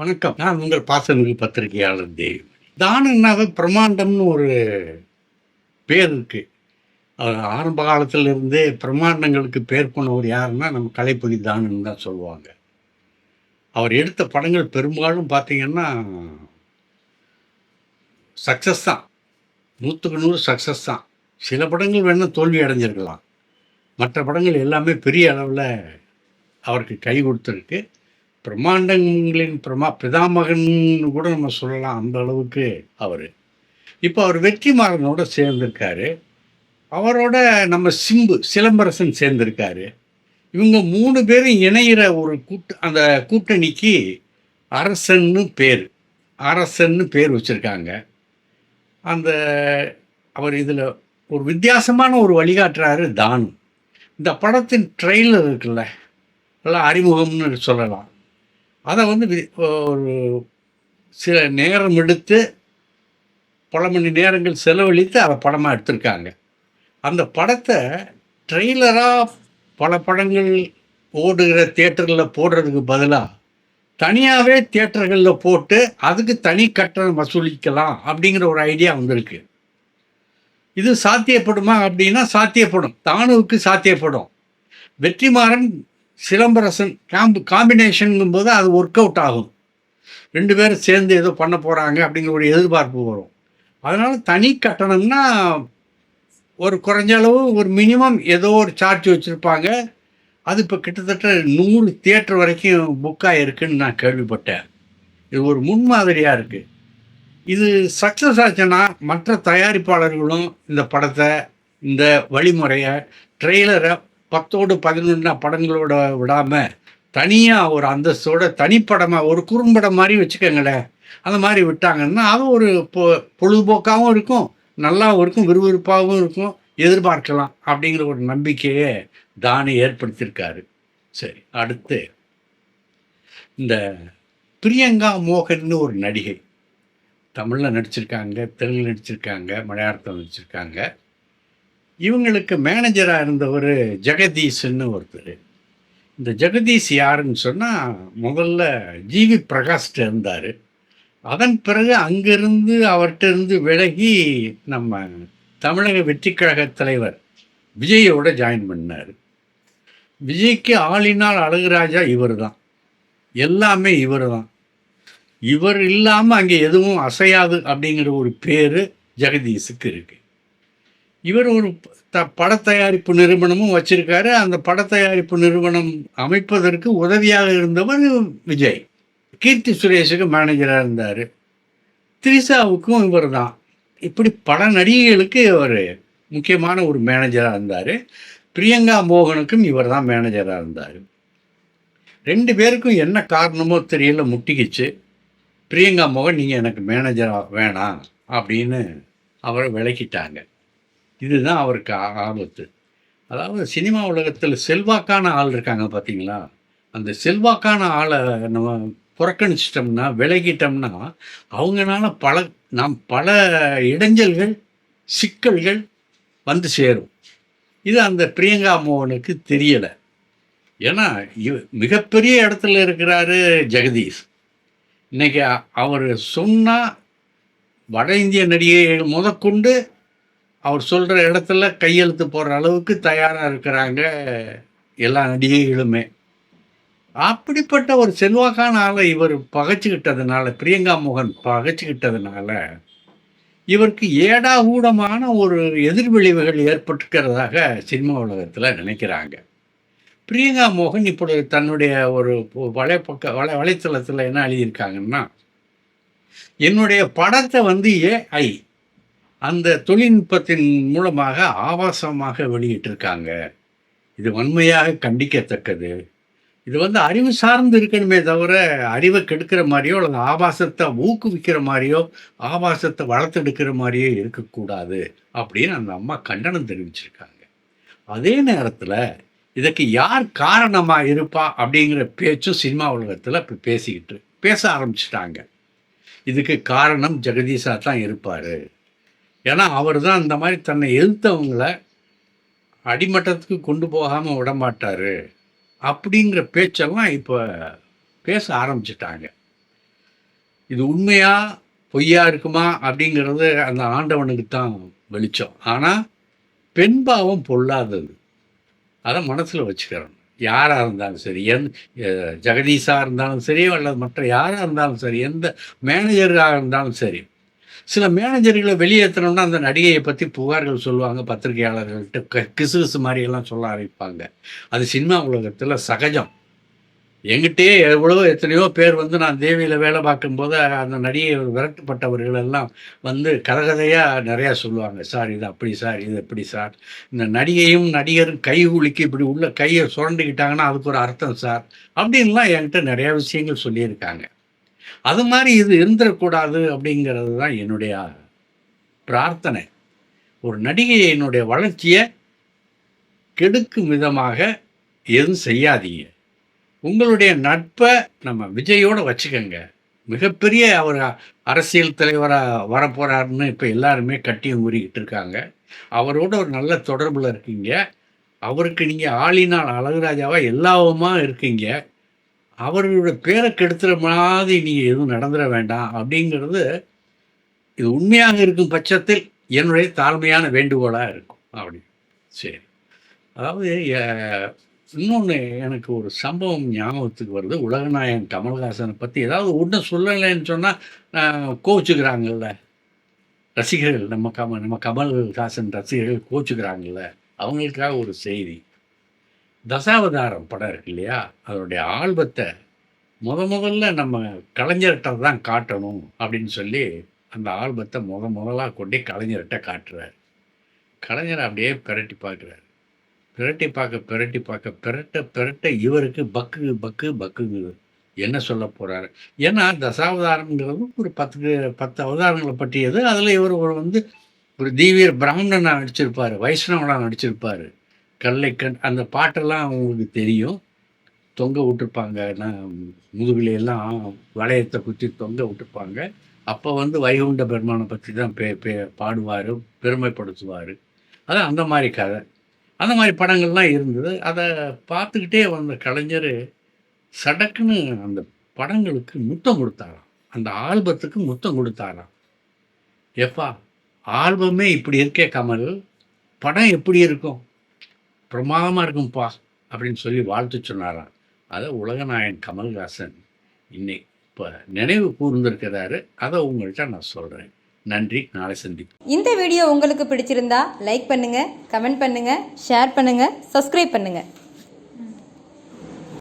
வணக்கம். நான் உங்கள் பாசமிகு பத்திரிகையாளர் தேவ். தானன்னாவே பிரம்மாண்டம்னு ஒரு பேர் இருக்கு. ஆரம்ப காலத்திலிருந்தே பிரம்மாண்டங்களுக்கு பேர் போனவர் யாருன்னா நம்ம கலைப்பொதி தானன் தான் சொல்லுவாங்க. அவர் எடுத்த படங்கள் பெரும்பாலும் பார்த்தீங்கன்னா சக்ஸஸ் தான். நூற்றுக்கு நூறு சக்ஸஸ் தான். சில படங்கள் வேணால் தோல்வி அடைஞ்சிருக்கலாம். மற்ற படங்கள் எல்லாமே பெரிய அளவில் அவருக்கு கை கொடுத்துருக்கு. பிரம்மாண்டங்களின் பிரமா பிதாமகன் கூட நம்ம சொல்லலாம் அந்த அளவுக்கு அவர். இப்போ அவர் வெற்றிமாறனோட சேர்ந்திருக்காரு. அவரோட நம்ம சிம்பு சிலம்பரசன் சேர்ந்திருக்காரு. இவங்க மூணு பேரும் இணையிற ஒரு கூட்ட அந்த கூட்டணிக்கு அரசன்னு பேர் அரசன்னு பேர் வச்சுருக்காங்க. அந்த அவர் இதில் ஒரு வித்தியாசமான ஒரு வழிகாட்டுறாரு தான். இந்த படத்தின் ட்ரெய்லர் இருக்குல்ல நல்லா அறிமுகம்னு சொல்லலாம். அதை வந்து வி- ஒரு சில நேரம் எடுத்து பல மணி நேரங்கள் செலவழித்து அதை படமாக எடுத்திருக்காங்க. அந்த படத்தை ட்ரெய்லராக பல படங்கள் ஓடுகிற தேட்டரில் போடுறதுக்கு பதிலாக தனியாகவே தேட்டர்களில் போட்டு அதுக்கு தனி கட்டணம் வசூலிக்கலாம் அப்படிங்கிற ஒரு ஐடியா வந்திருக்கு. இது சாத்தியப்படுமா அப்படின்னா சாத்தியப்படும். தானுவுக்கு சாத்தியப்படும். வெற்றிமாறன் சிலம்பரசன் காம்பு காம்பினேஷனுங்கும் போது அது ஒர்க் அவுட் ஆகும். ரெண்டு பேரும் சேர்ந்து ஏதோ பண்ண போகிறாங்க அப்படிங்கிற ஒரு எதிர்பார்ப்பு வரும். அதனால் தனி கட்டணம்னா ஒரு குறைஞ்ச அளவு ஒரு மினிமம் ஏதோ ஒரு சார்ஜ் வச்சுருப்பாங்க. அது இப்போ கிட்டத்தட்ட நூறு தியேட்டர் வரைக்கும் புக் ஆகிருக்குன்னு நான் கேள்விப்பட்டேன். இது ஒரு முன்மாதிரியாக இருக்குது இது சக்ஸஸ் ஆச்சுன்னா மற்ற தயாரிப்பாளர்களும் இந்த படத்தை இந்த வழிமுறையை ட்ரெய்லரை பத்தோடு பதினொன்றா படங்களோட விடாமல் தனியாக ஒரு அந்தஸ்தோட தனிப்படமாக ஒரு குறும்படம் மாதிரி வச்சுக்கோங்களேன். அந்த மாதிரி விட்டாங்கன்னா அது ஒரு பொ பொழுதுபோக்காகவும் இருக்கும் நல்லாவும் இருக்கும் விறுவிறுப்பாகவும் இருக்கும் எதிர்பார்க்கலாம் அப்படிங்கிற ஒரு நம்பிக்கையை தானி ஏற்படுத்தியிருக்காரு. சரி அடுத்து இந்த பிரியங்கா மோகன்னு ஒரு நடிகை. தமிழில் நடிச்சிருக்காங்க தெலுங்கில் நடிச்சிருக்காங்க மலையாளத்தில் நடிச்சிருக்காங்க. இவங்களுக்கு மேனேஜராக இருந்தவர் ஜெகதீஷ்னு ஒருத்தர். இந்த ஜெகதீஷ் யாருன்னு சொன்னால் முதல்ல ஜிவி பிரகாஷ்ட இருந்தார். அதன் பிறகு அங்கிருந்து அவர்கிட்ட இருந்து விலகி நம்ம தமிழக வெற்றி கழக தலைவர் விஜயோட ஜாயின் பண்ணார். விஜய்க்கு ஆளினால் அழகுராஜா இவர் தான் எல்லாமே இவர் தான் இவர் இல்லாமல் அங்கே எதுவும் அசையாது அப்படிங்கிற ஒரு பேர் ஜெகதீஷுக்கு இருக்குது இவர் ஒரு த பட தயாரிப்பு நிறுவனமும் வச்சிருக்காரு. அந்த பட தயாரிப்பு நிறுவனம் அமைப்பதற்கு உதவியாக இருந்தவர் விஜய். கீர்த்தி சுரேஷுக்கு மேனேஜராக இருந்தார். திரிசாவுக்கும் இவர் தான் இப்படி பல நடிகைகளுக்கு இவர் முக்கியமான ஒரு மேனேஜராக இருந்தார். பிரியங்கா மோகனுக்கும் இவர் தான் மேனேஜராக இருந்தார். ரெண்டு பேருக்கும் என்ன காரணமோ தெரியல முட்டிக்கிச்சு. பிரியங்கா மோகன் நீங்கள் எனக்கு மேனேஜராக வேணாம் அப்படின்னு அவரை விளக்கிட்டாங்க. இதுதான் அவருக்கு ஆ- ஆபத்து. அதாவது சினிமா உலகத்தில் செல்வாக்கான ஆள் இருக்காங்க பார்த்தீங்களா அந்த செல்வாக்கான ஆளை நம்ம புறக்கணிச்சிட்டோம்னா விலகிட்டோம்னா அவங்களால பல நாம் பல இடைஞ்சல்கள் சிக்கல்கள் வந்து சேரும். இது அந்த பிரியங்கா மோகனுக்கு தெரியலை. ஏன்னா மிகப்பெரிய இடத்துல இருக்கிறாரு ஜெகதீஷ். இன்றைக்கி அவர் சொன்னால் வட இந்திய நடிகைகள் முதற்கொண்டு அவர் சொல்கிற இடத்துல கையெழுத்து போடுற அளவுக்கு தயாராக இருக்கிறாங்க எல்லா நடிகைகளுமே. அப்படிப்பட்ட ஒரு செல்வாக்கான ஆளை இவர் பகைச்சிக்கிட்டதுனால பிரியங்கா மோகன் பகைச்சிக்கிட்டதுனால இவருக்கு ஏடாகூடமான ஒரு எதிர்விளைவுகள் ஏற்பட்டுக்கிறதாக சினிமா உலகத்தில் நினைக்கிறாங்க. பிரியங்கா மோகன் இப்பொழுது தன்னுடைய ஒரு வலைப்பக்க வலை வலைத்தளத்தில் என்ன எழுதியிருக்காங்கன்னா என்னுடைய படத்தை வந்து ஏஐ அந்த தொழில்நுட்பத்தின் மூலமாக ஆபாசமாக வெளியிட்டிருக்காங்க. இது வன்மையாக கண்டிக்கத்தக்கது. இது வந்து அறிவு சார்ந்து இருக்கணுமே தவிர அறிவை கெடுக்கிற மாதிரியோ அல்லது ஆபாசத்தை ஊக்குவிக்கிற மாதிரியோ ஆபாசத்தை வளர்த்தெடுக்கிற மாதிரியோ இருக்கக்கூடாது அப்படின்னு அந்த அம்மா கண்டனம் தெரிவிச்சிருக்காங்க. அதே நேரத்தில் இதுக்கு யார் காரணமாக இருப்பா அப்படிங்கிற பேச்சும் சினிமா உலகத்தில் இப்போ பேசிக்கிட்டு பேச ஆரம்பிச்சிட்டாங்க. இதுக்கு காரணம் ஜெகதீஷா தான் இருப்பார். ஏன்னா அவர் தான் அந்த மாதிரி தன்னை எதிர்த்தவங்கள அடிமட்டத்துக்கு கொண்டு போகாமல் விட மாட்டார் அப்படிங்கிற பேச்செல்லாம் இப்போ பேச ஆரம்பிச்சிட்டாங்க. இது உண்மையா பொய்யா இருக்குமா அப்படிங்கிறது அந்த ஆண்டவனுக்கு தான் வெளிச்சம். ஆனால் பெண் பாவம் பொல்லாதது. அதை மனசில் வச்சுக்கிறோம் யாராக இருந்தாலும் சரி எந் ஜெகதீஷாக இருந்தாலும் சரி அல்லது மற்ற யாராக இருந்தாலும் சரி எந்த மேனேஜராக இருந்தாலும் சரி சில மேனேஜர்களை வெளியேற்றணும்னா அந்த நடிகையை பற்றி புகார்கள் சொல்லுவாங்க பத்திரிகையாளர்கள்ட்ட க கிசு கிசு மாதிரியெல்லாம் சொல்ல ஆரம்பிப்பாங்க. அது சினிமா உலகத்தில் சகஜம். எங்கிட்டே எவ்வளோ எத்தனையோ பேர் வந்து நான் தேவியில் வேலை பார்க்கும்போது அந்த நடிகை விரட்டப்பட்டவர்கள் எல்லாம் வந்து கதகதையாக நிறையா சொல்லுவாங்க. சார் இது அப்படி சார் இது எப்படி சார்? இந்த நடிகையும் நடிகரும் கை குலுக்கி இப்படி உள்ள கையை சுரண்டுக்கிட்டாங்கன்னா அதுக்கு ஒரு அர்த்தம் சார் அப்படின்லாம் என்கிட்ட நிறையா விஷயங்கள் சொல்லியிருக்காங்க. அது மாதிரி இது இருந்துடக்கூடாது அப்படிங்கிறது தான் என்னுடைய பிரார்த்தனை. ஒரு நடிகையினுடைய வளர்ச்சியை கெடுக்கும் விதமாக எதுவும் செய்யாதீங்க. உங்களுடைய நட்பை நம்ம விஜயோடு வச்சுக்கோங்க. மிகப்பெரிய அவர் அரசியல் தலைவராக வரப்போகிறாருன்னு இப்போ எல்லாருமே கட்டியும் கூறிக்கிட்டு இருக்காங்க. அவரோட ஒரு நல்ல தொடர்பில் இருக்கீங்க. அவருக்கு நீங்கள் ஆளினால் அழகுராஜாவாக எல்லாவுமா இருக்கீங்க. அவர்களோட பேரை கெடுத்துற மாதிரி நீங்கள் எதுவும் நடந்துட வேண்டாம் அப்படிங்கிறது இது உண்மையாக இருக்கும் பட்சத்தில் என்னுடைய தாழ்மையான வேண்டுகோளாக இருக்கும். அப்படி. சரி. அதாவது இன்னொன்று எனக்கு ஒரு சம்பவம் ஞாபகத்துக்கு வருது. உலகநாயகன் கமல்ஹாசனை பற்றி ஏதாவது ஒன்று சொல்லலைன்னு சொன்னால் கோச்சுக்கிறாங்கல்ல ரசிகர்கள் நம்ம கமல் நம்ம கமல்ஹாசன் ரசிகர்கள் கோச்சுக்கிறாங்கல்ல அவங்களுக்காக ஒரு செய்தி. தசாவதாரம் படம் இருக்கு இல்லையா? அதனுடைய ஆல்பத்தை முத முதல்ல நம்ம கலைஞர்கிட்ட தான் காட்டணும் அப்படின்னு சொல்லி அந்த ஆல்பத்தை முத முதலாக கொண்டு கலைஞர்கிட்ட காட்டுறாரு. கலைஞர் அப்படியே பிரட்டி பார்க்குறாரு. பிரட்டி பார்க்க பிரட்டி பார்க்க பிரட்ட பிரட்ட இவருக்கு பக்கு பக்கு பக்குங்குது என்ன சொல்ல போகிறாரு ஏன்னா தசாவதாரங்கிறது ஒரு பத்து பத்து அவதாரங்களை பற்றியது. அதில் இவர் ஒரு வந்து ஒரு தீவிர பிராமணனாக நடிச்சிருப்பார் வைஷ்ணவனாக நடிச்சிருப்பார். கல்லைக்கண் அந்த பாட்டெல்லாம் அவங்களுக்கு தெரியும். தொங்க விட்டுருப்பாங்க. முதுகிலையெல்லாம் முதுகுல எல்லாம் வளையத்தை குத்தி தொங்க விட்டுருப்பாங்க. அப்போ வந்து வைகுண்ட பெருமானை பற்றி தான் பே பே பாடுவார் பெருமைப்படுத்துவார். அதான் அந்த மாதிரி கதை. அந்த மாதிரி படங்கள்லாம் இருந்தது. அதை பார்த்துக்கிட்டே வந்த கலைஞர் சடக்குன்னு அந்த படங்களுக்கு முத்தம் கொடுத்தாராம். அந்த ஆல்பத்துக்கு முத்தம் கொடுத்தாராம். எப்பா ஆல்பமே இப்படி இருக்கே கமல். படம் எப்படி இருக்கும்? பிரமாதமாக இருக்கும்ப்பா அப்படின்னு சொல்லி வாழ்த்து சொன்னாராம். அதை உலகநாயன் கமல்ஹாசன் இன்னைக்கு இப்போ நினைவு கூர்ந்திருக்கிறாரு. அதை உங்கள்கிட்ட நான் சொல்கிறேன் நன்றி நாளை சந்திப்போம். இந்த வீடியோ உங்களுக்கு பிடிச்சிருந்தா லைக் பண்ணுங்கள் கமெண்ட் பண்ணுங்கள் ஷேர் பண்ணுங்கள் சப்ஸ்கிரைப் பண்ணுங்கள்